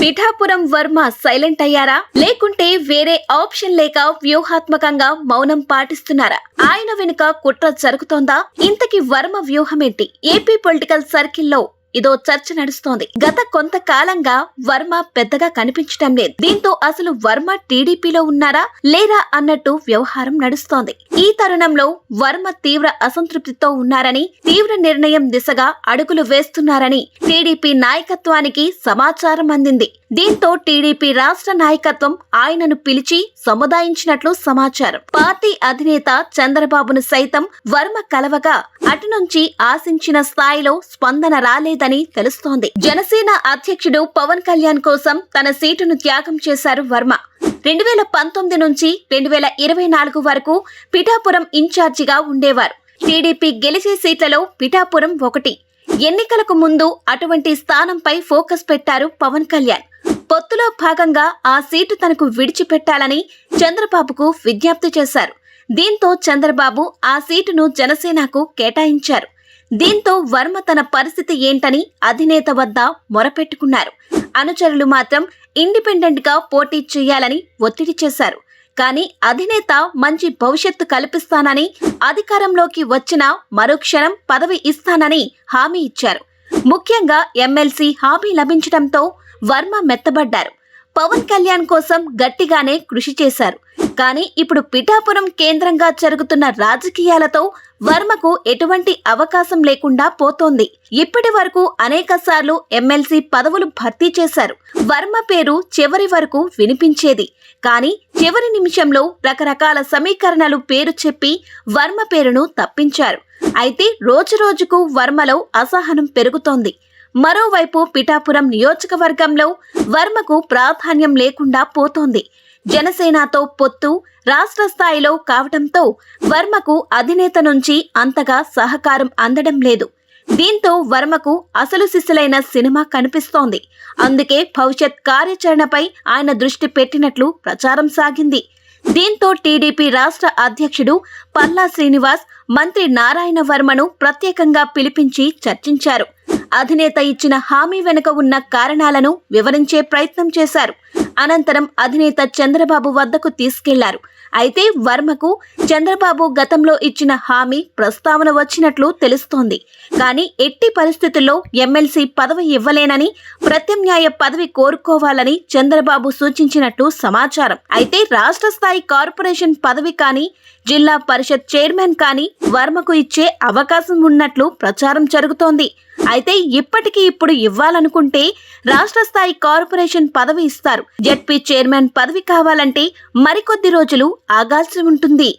Pithapuram Varma silent అయ్యారా? లేకుంటే వేరే ఆప్షన్ లేక వ్యూహాత్మకంగా మౌనం పాటిస్తున్నారా? ఆయన వెనుక కుట్ర జరుగుతోందా? ఇంతకి వర్మ వ్యూహమేంటి? ఏపీ పొలిటికల్ సర్కిల్లో ఇదో చర్చ నడుస్తోంది. గత కొంతకాలంగా వర్మ పెద్దగా కనిపించడం లేదు. దీంతో అసలు వర్మ టీడీపీలో ఉన్నారా లేరా అన్నట్టు వ్యవహారం నడుస్తోంది. ఈ తరుణంలో వర్మ తీవ్ర అసంతృప్తితో ఉన్నారని తీవ్ర నిర్ణయం దిశగా అడుగులు వేస్తున్నారని టీడీపీ నాయకత్వానికి సమాచారం అందింది. దీంతో టీడీపీ రాష్ట్ర నాయకత్వం ఆయనను పిలిచి సముదాయించినట్లు సమాచారం. పార్టీ అధినేత చంద్రబాబును సైతం వర్మ కలవగా అటు నుంచి ఆశించిన స్థాయిలో స్పందన రాలేదని తెలుస్తోంది. జనసేన అధ్యక్షుడు పవన్ కళ్యాణ్ కోసం తన సీటును త్యాగం చేశారు వర్మ. రెండు వేల పంతొమ్మిది నుంచి రెండు వేల ఇరవై నాలుగు వరకు పిఠాపురం ఇన్ఛార్జిగా ఉండేవారు. టీడీపీ గెలిచే సీట్లలో పిఠాపురం ఒకటి. ఎన్నికలకు ముందు అటువంటి స్థానంపై ఫోకస్ పెట్టారు పవన్ కళ్యాణ్. పొత్తులో భాగంగా ఆ సీటు తనకు విడిచిపెట్టాలని చంద్రబాబుకు విజ్ఞప్తి చేశారు. దీంతో చంద్రబాబు ఆ సీటును జనసేనకు కేటాయించారు. దీంతో వర్మ తన పరిస్థితి ఏంటని అధినేత వద్ద మొరపెట్టుకున్నారు. అనుచరులు మాత్రం ఇండిపెండెంట్గా పోటీ చేయాలని ఒత్తిడి చేశారు. కానీ అధినేత మంచి భవిష్యత్తు కల్పిస్తానని అధికారంలోకి వచ్చిన మరుక్షణం పదవి ఇస్తానని హామీ ఇచ్చారు. ముఖ్యంగా ఎమ్మెల్సీ హామీ లభించడంతో వర్మ మెత్తబడ్డారు. పవన్ కళ్యాణ్ కోసం గట్టిగానే కృషి చేశారు. కానీ ఇప్పుడు పిఠాపురం కేంద్రంగా జరుగుతున్న రాజకీయాలతో వర్మకు ఎటువంటి అవకాశం లేకుండా పోతోంది. ఇప్పటి వరకు అనేక సార్లు ఎమ్మెల్సీ పదవులు భర్తీ చేశారు. వర్మ పేరు చివరి వరకు వినిపించేది. కానీ చివరి నిమిషంలో రకరకాల సమీకరణలు పేరు చెప్పి వర్మ పేరును తప్పించారు. అయితే రోజురోజుకు వర్మలో అసహనం పెరుగుతోంది. మరోవైపు పిఠాపురం నియోజకవర్గంలో వర్మకు ప్రాధాన్యం లేకుండా పోతోంది. జనసేనతో పొత్తు రాష్ట్ర స్థాయిలో కావటంతో వర్మకు అధినేత నుంచి అంతగా సహకారం అందడం లేదు. దీంతో వర్మకు అసలు సిసలైన సినిమా కనిపిస్తోంది. అందుకే భవిష్యత్ కార్యాచరణపై ఆయన దృష్టి పెట్టినట్లు ప్రచారం సాగింది. దీంతో టీడీపీ రాష్ట్ర అధ్యక్షుడు పల్లా శ్రీనివాస్ మంత్రి నారాయణ వర్మను ప్రత్యేకంగా పిలిపించి చర్చించారు. అధినేత ఇచ్చిన హామీ వెనుక ఉన్న కారణాలను వివరించే ప్రయత్నం చేశారు. అనంతరం అధినేత చంద్రబాబు వద్దకు తీసుకెళ్ళారు. అయితే వర్మకు చంద్రబాబు గతంలో ఇచ్చిన హామీ ప్రస్తావన వచ్చినట్లు తెలుస్తోంది. కానీ ఎట్టి పరిస్థితుల్లో ఎమ్మెల్సీ పదవి ఇవ్వలేనని ప్రత్యామ్నాయ పదవి కోరుకోవాలని చంద్రబాబు సూచించినట్లు సమాచారం. అయితే రాష్ట్ర స్థాయి కార్పొరేషన్ పదవి కానీ జిల్లా పరిషత్ చైర్మన్ కానీ వర్మకు ఇచ్చే అవకాశం ఉన్నట్లు ప్రచారం జరుగుతోంది. అయితే ఇప్పటికీ ఇప్పుడు ఇవ్వాలనుకుంటే రాష్ట్ర స్థాయి కార్పొరేషన్ పదవి ఇస్తారు. జడ్పీ చైర్మన్ పదవి కావాలంటే మరికొద్ది రోజులు ఆగాల్సి ఉంటుంది.